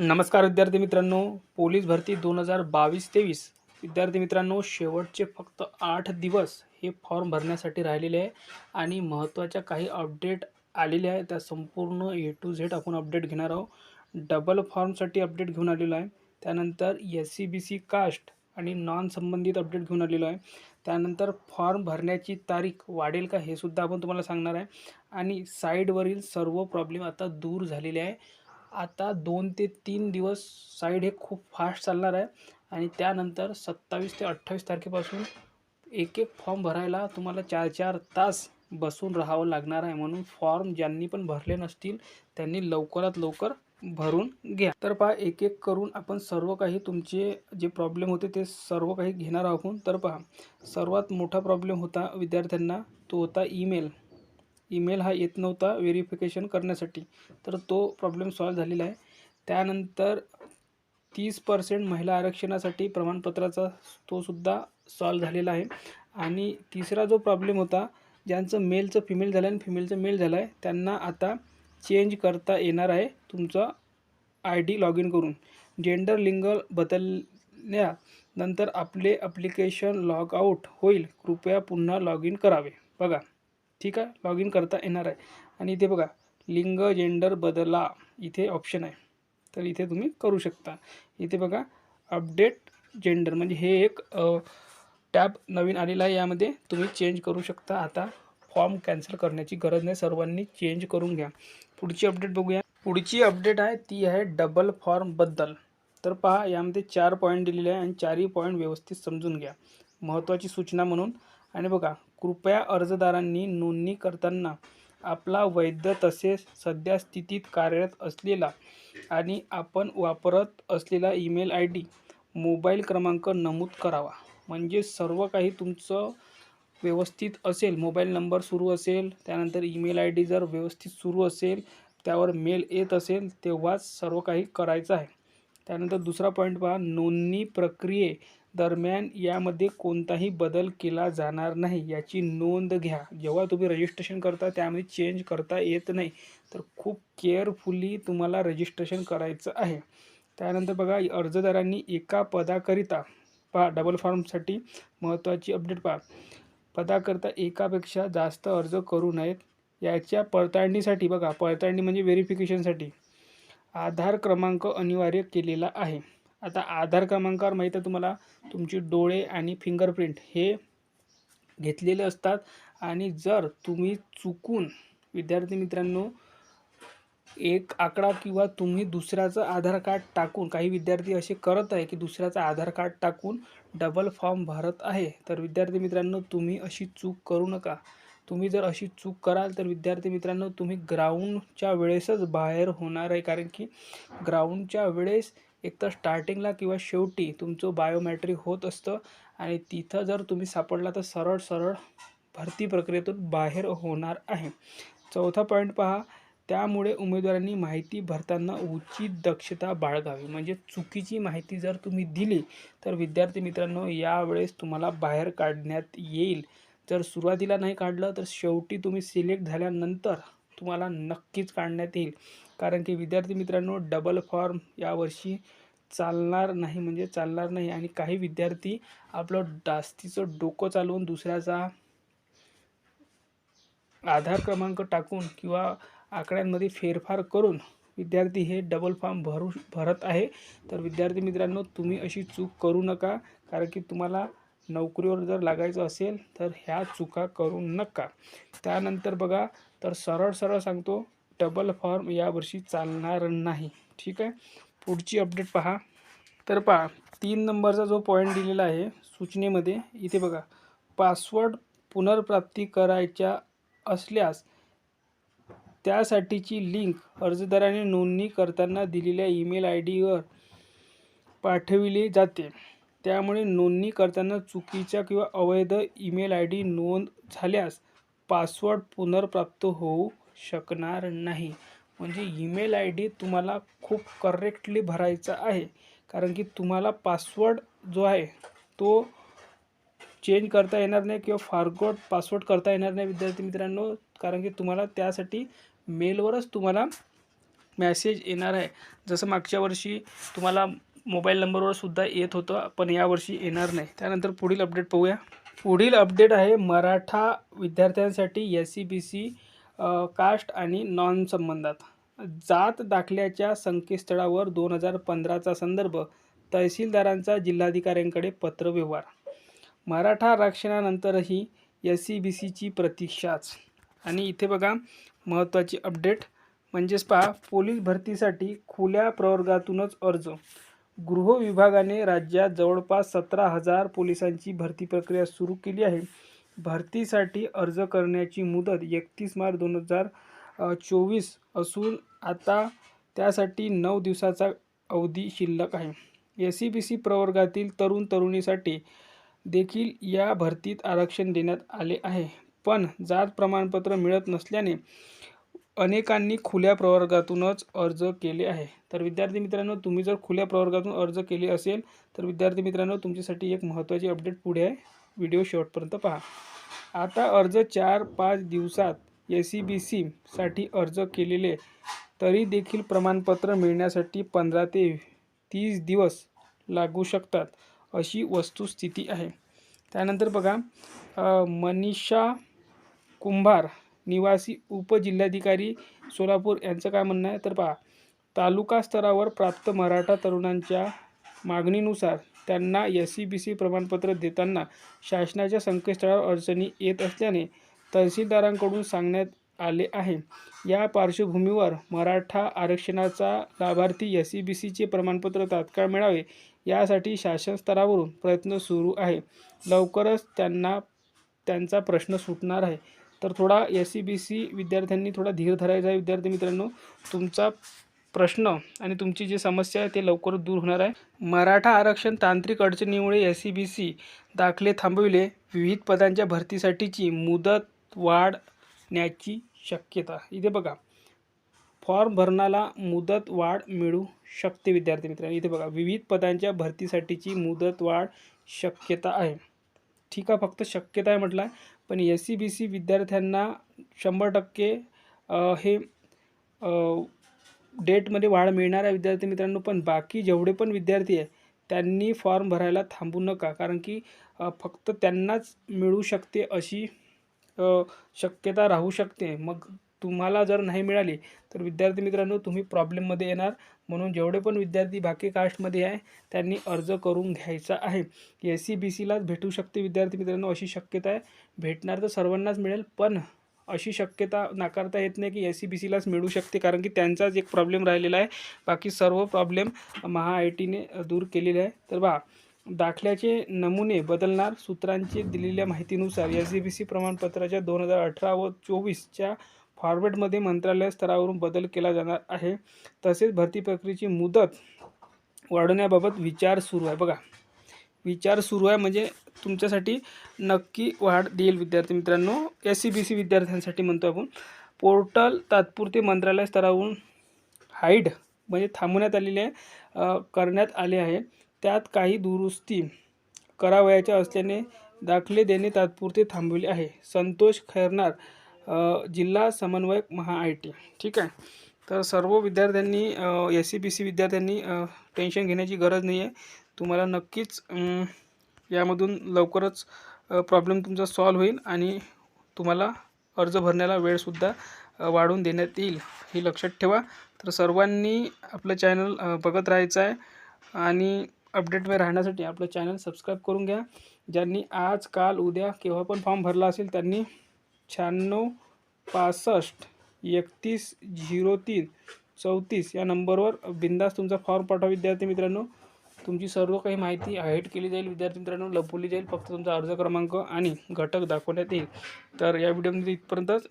नमस्कार विद्यार्थी मित्रांनो. पोलीस भरती दोन हजार बावीस तेवीस. विद्यार्थी मित्रांनो शेवटचे फक्त आठ दिवस हे फॉर्म भरण्यासाठी राहिलेले आहे आणि महत्त्वाच्या काही अपडेट आलेले आहे. त्या संपूर्ण ए टू झेड आपण अपडेट घेणार आहोत. डबल फॉर्मसाठी अपडेट घेऊन आलेलो आहे. त्यानंतर S C B C caste आणि नॉन संबंधित अपडेट घेऊन आलेलो आहे. त्यानंतर फॉर्म भरण्याची तारीख वाढेल का हे सुद्धा आपण तुम्हाला सांगणार आहे. आणि साईडवरील सर्व प्रॉब्लेम आता दूर झालेले आहे. आता दोन ते तीन दिवस साईड हे खूप फास्ट चालणार आहे. आणि त्यानंतर सत्तावीस ते अठ्ठावीस तारखेपासून एक एक फॉर्म भरायला तुम्हाला चार चार तास बसून राहावं लागणार आहे म्हणून फॉर्म ज्यांनी पण भरले नसतील त्यांनी लवकरात लवकर भरून घ्या. तर पहा एक एक करून आपण सर्व काही तुमचे जे प्रॉब्लेम होते ते सर्व काही घेणार आहोत. तर पहा सर्वात मोठा प्रॉब्लेम होता विद्यार्थ्यांना तो होता ईमेल ईमेल हा येत नव्हता व्हेरिफिकेशन करण्यासाठी. तर तो प्रॉब्लेम सॉल्व झालेला आहे. त्यानंतर तीस पर्सेंट महिला आरक्षणासाठी प्रमाणपत्राचा तो सुद्धा सॉल्व झालेला आहे. आणि तिसरा जो प्रॉब्लेम होता ज्यांचं मेलचं फिमेल झालं आणि फिमेलचं मेल झालं आहे त्यांना आता चेंज करता येणार आहे तुमचा आय डी लॉग इन करून. जेंडर लिंग बदलल्यानंतर आपले ॲप्लिकेशन लॉग आऊट होईल. कृपया पुन्हा लॉग इन करावे. बघा. ठीक आहे? लॉग इन करता येणार आहे. आणि इथे बघा लिंग जेंडर बदला इथे ऑप्शन आहे. तर इथे तुम्ही करू शकता. इथे बघा अपडेट जेंडर म्हणजे हे एक टॅब नवीन आलेला आहे. यामध्ये तुम्ही चेंज करू शकता. आता फॉर्म कॅन्सल करण्याची गरज नाही. सर्वांनी चेंज करून घ्या. पुढची अपडेट बघूया. पुढची अपडेट आहे ती आहे डबल फॉर्मबद्दल तर पहा यामध्ये चार पॉईंट दिलेले आहे आणि चारही पॉईंट व्यवस्थित समजून घ्या. महत्त्वाची सूचना म्हणून. आणि बघा कृपया अर्जदारांनी नोंदणी करताना आपला वैध तसेच सध्या स्थितीत कार्यरत असलेला आणि आपण वापरत असलेला ईमेल आय डी मोबाईल क्रमांक नमूद करावा. म्हणजे सर्व काही तुमचं व्यवस्थित असेल मोबाईल नंबर सुरू असेल त्यानंतर ईमेल आय डी जर व्यवस्थित सुरू असेल त्यावर मेल येत असेल तेव्हाच सर्व काही करायचं आहे. त्यानंतर दुसरा पॉईंट पहा नोंदणी प्रक्रिये दरम्यान यामध्ये कोणताही बदल केला जाणार नाही याची नोंद घ्या. जेव्हा तुम्ही रजिस्ट्रेशन करता त्यामध्ये चेंज करता येत नाही तर खूप केअरफुली तुम्हाला रजिस्ट्रेशन करायचं आहे. त्यानंतर बघा अर्जदारांनी एका पदाकरिता पहा डबल फॉर्मसाठी महत्त्वाची अपडेट पहा. पदाकरिता एकापेक्षा जास्त अर्ज करू नयेत. याच्या पडताळणीसाठी बघा पडताळणी म्हणजे व्हेरिफिकेशनसाठी आधार क्रमांक अनिवार्य केलेला आहे. आता आधार क्रमांकावर माहीत आहे तुम्हाला तुमचे डोळे आणि फिंगरप्रिंट हे घेतलेले असतात. आणि जर तुम्ही चुकून विद्यार्थी मित्रांनो एक आकडा किंवा तुम्ही दुसऱ्याचं आधार कार्ड टाकून काही विद्यार्थी असे करत आहे की दुसऱ्याचं आधार कार्ड टाकून डबल फॉर्म भरत आहे तर विद्यार्थी मित्रांनो तुम्ही अशी चूक करू नका. तुम्ही जर अशी चूक कराल तर विद्यार्थी मित्रांनो तुम्ही ग्राउंडच्या वेळेसच बाहेर होणार आहे कारण की ग्राउंडच्या वेळेस एकतर स्टार्टिंगला किंवा शेवटी तुमचं बायोमॅट्रिक होत असतं आणि तिथं जर तुम्ही सापडला तर सरळ सरळ भरती प्रक्रियेतून बाहेर होणार आहे. चौथा पॉईंट पहा त्यामुळे उमेदवारांनी माहिती भरताना उचित दक्षता बाळगावी. म्हणजे चुकीची माहिती जर तुम्ही दिली तर विद्यार्थी मित्रांनो यावेळेस तुम्हाला बाहेर काढण्यात येईल. जर सुरुवातीला नाही काढलं तर शेवटी तुम्ही सिलेक्ट झाल्यानंतर तुम्हाला नक्कीच काढण्यात येईल. कारण की विद्यार्थी मित्रांनो डबल फॉर्म यावर्षी चालणार नाही म्हणजे चालणार नाही. आणि काही विद्यार्थी आपलं जास्तीचं डोकं चालवून दुसऱ्याचा आधार क्रमांक टाकून किंवा आकड्यांमध्ये फेरफार करून विद्यार्थी हे डबल फॉर्म भरू भरत आहे. तर विद्यार्थी मित्रांनो तुम्ही अशी चूक करू नका. कारण की तुम्हाला नोकरीवर जर लागायचं असेल तर ह्या चुका करू नका. त्यानंतर बघा तर सरळ सरळ सांगतो डबल फॉर्म यावर्षी चालणार नाही. ठीक आहे? पुढची अपडेट पहा. तर पहा तीन नंबरचा जो पॉईंट दिलेला आहे सूचनेमध्ये इथे बघा. पासवर्ड पुनर्प्राप्ती करायच्या असल्यास त्यासाठीची लिंक अर्जदाराने नोंदणी करताना दिलेल्या ईमेल आय डीवर पाठविली जाते. त्यामुळे नोंदणी करताना चुकीच्या किंवा अवैध ईमेल आय डी नोंद झाल्यास पासवर्ड पुनर्प्राप्त होऊ शकणार नाही. म्हणजे ईमेल आय डी तुम्हाला खूप करेक्टली भरायचा आहे. कारण की तुम्हाला पासवर्ड जो आहे तो चेंज करता येणार नाही किंवा फारगोट पासवर्ड करता येणार नाही विद्यार्थी मित्रांनो. कारण की तुम्हाला त्यासाठी मेलवरच तुम्हाला मॅसेज येणार आहे. जसं मागच्या वर्षी तुम्हाला मोबाईल नंबरवर सुद्धा येत होतं पण यावर्षी येणार नाही. त्यानंतर पुढील अपडेट पाहूया. पुढील अपडेट आहे मराठा विद्यार्थ्यांसाठी S C B C caste आणि नॉन संबंधात. जात दाखल्याच्या संकेतस्थळावर दोन हजार पंधराचा संदर्भ तहसीलदारांचा जिल्हाधिकाऱ्यांकडे पत्रव्यवहार मराठा आरक्षणानंतरही एस सी बी सीची प्रतीक्षाच. आणि इथे बघा महत्त्वाची अपडेट. म्हणजेच पहा पोलीस भरतीसाठी खुल्या प्रवर्गातूनच अर्ज. गृह विभागाने राज्यात जवळपास सतरा हजार पोलिसांची भरती प्रक्रिया सुरू केली आहे. भरतीसाठी अर्ज करण्याची मुदत एकतीस मार्च दोन हजार चोवीस असून आता त्यासाठी नऊ दिवसाचा अवधी शिल्लक आहे. एस सी बी सी प्रवर्गातील तरुण तरुणीसाठी देखील या भरतीत आरक्षण देण्यात आले आहे. पण जात प्रमाणपत्र मिळत नसल्याने अनेकांनी खुल्या प्रवर्गातूनच अर्ज केले आहे. तर विद्यार्थी मित्रांनो तुम्ही जर खुल्या प्रवर्गातून अर्ज केले असेल तर विद्यार्थी मित्रांनो तुमच्यासाठी एक महत्त्वाची अपडेट पुढे आहे. व्हिडिओ शेवटपर्यंत पहा. आता अर्ज चार पाच दिवसात एस सी बी सीसाठी अर्ज केलेले तरी देखील प्रमाणपत्र मिळण्यासाठी पंधरा ते तीस दिवस लागू शकतात अशी वस्तुस्थिती आहे. त्यानंतर बघा मनीषा कुंभार निवासी उपजिल्हाधिकारी सोलापूर यांचं काय म्हणणं आहे? तर पहा तालुका स्तरावर प्राप्त मराठा तरुणांच्या मागणीनुसार त्यांना एस सी बी सी प्रमाणपत्र देताना शासनाच्या संकेतस्थळावर अडचणी येत असल्याने तहसीलदारांकडून सांगण्यात आले आहे. या पार्श्वभूमीवर मराठा आरक्षणाचा लाभार्थी एस सी बी सीचे प्रमाणपत्र तात्काळ मिळावे यासाठी शासन स्तरावरून प्रयत्न सुरू आहे. लवकरच त्यांना त्यांचा प्रश्न सुटणार आहे. तर थोडा एस सी बी सी विद्यार्थ्यांनी थोडा धीर धरायचा आहे. विद्यार्थी मित्रांनो तुमचा प्रश्न आणि तुमची जी समस्या आहे ते लवकर दूर होणार आहे. मराठा आरक्षण तांत्रिक अडचणीमुळे एस सी बी सी दाखले थांबविले. विविध पदांच्या भरतीसाठीची मुदत वाढण्याची शक्यता. इथे बघा. फॉर्म भरणाला मुदत वाढ मिळू शकते विद्यार्थी मित्रांनो. इथे बघा. विविध पदांच्या भरतीसाठीची मुदत वाढ शक्यता आहे. ठीक आहे फक्त शक्यता आहे म्हटलं. आहे पण एस सी बी सी विद्यार्थ्यांना शंभर टक्के हे आ, डेटमध्ये वाढ मिळणार आहे विद्यार्थी मित्रांनो पण बाकी जेवढे पण विद्यार्थी आहे त्यांनी फॉर्म भरायला थांबू नका. कारण की फक्त त्यांनाच मिळू शकते अशी शक्यता राहू शकते. मग तुम्हाला जर नाही मिळाली तर विद्यार्थी मित्रांनो तुम्ही प्रॉब्लेममध्ये येणार. म्हणून जेवढे पण विद्यार्थी बाकी कास्टमध्ये आहे त्यांनी अर्ज करून घ्यायचा आहे. एस सी बी सीलाच भेटू शकते विद्यार्थी मित्रांनो अशी शक्यता आहे. भेटणार तर सर्वांनाच मिळेल पण अशी शक्यता नाकारता येत नाही की एस सी बी सीलाच मिळू शकते कारण की त्यांचाच एक प्रॉब्लेम राहिलेला आहे. बाकी सर्व प्रॉब्लेम महा आय टीने दूर केलेले आहे. तर बा दाखल्याचे नमुने बदलणार सूत्रांची दिलेल्या माहितीनुसार एस सी बी सी प्रमाणपत्राच्या दोन हजार अठरा व चोवीसच्या फॉर्मॅटमध्ये मंत्रालय स्तरावरून बदल केला जाणार आहे. तसेच भरती प्रक्रियेची मुदत वाढवण्याबाबत विचार सुरू आहे. बघा विचार सुरू आहे म्हणजे तुमच्यासाठी नक्की वाढ देईल विद्यार्थी मित्रांनो. एस सी बी सी विद्यार्थ्यांसाठी म्हणतो आपण. पोर्टल तात्पुरते मंत्रालय स्तरावरून हाईड म्हणजे थांबवण्यात आलेले आहे करण्यात आले आहे. त्यात काही दुरुस्ती करावयाच्या असल्याने दाखले देणे तात्पुरते थांबविले आहे. संतोष खैरनार जिल्हा समन्वयक महा आय टी. ठीक आहे. तर सर्व विद्यार्थ्यांनी एस सी बी सी विद्यार्थ्यांनी टेन्शन घेण्याची गरज नाही आहे तुम्हाला नक्कीच यामधून लवकरच प्रॉब्लेम तुमचा सॉल्व्ह होईल आणि तुम्हाला अर्ज भरण्याला वेळसुद्धा वाढवून देण्यात येईल हे लक्षात ठेवा. तर सर्वांनी आपलं चॅनल बघत राहायचं आहे आणि अपडेटमध्ये राहण्यासाठी आपलं चॅनल सबस्क्राईब करून घ्या. ज्यांनी आज काल उद्या केव्हा पण फॉर्म भरला असेल त्यांनी शहाण्णव पासष्ट एकतीस झिरो तीन चौतीस या नंबरवर बिंदास तुमचा फॉर्म पाठवा. विद्यार्थी मित्रांनो तुमची सर्व काही माहिती हाईट केली जाईल. विद्यार्थी मित्रांनो लपवली जाईल. फक्त तुमचा अर्ज क्रमांक आणि घटक दाखवण्यात येईल. तर या व्हिडिओमध्ये इथपर्यंतच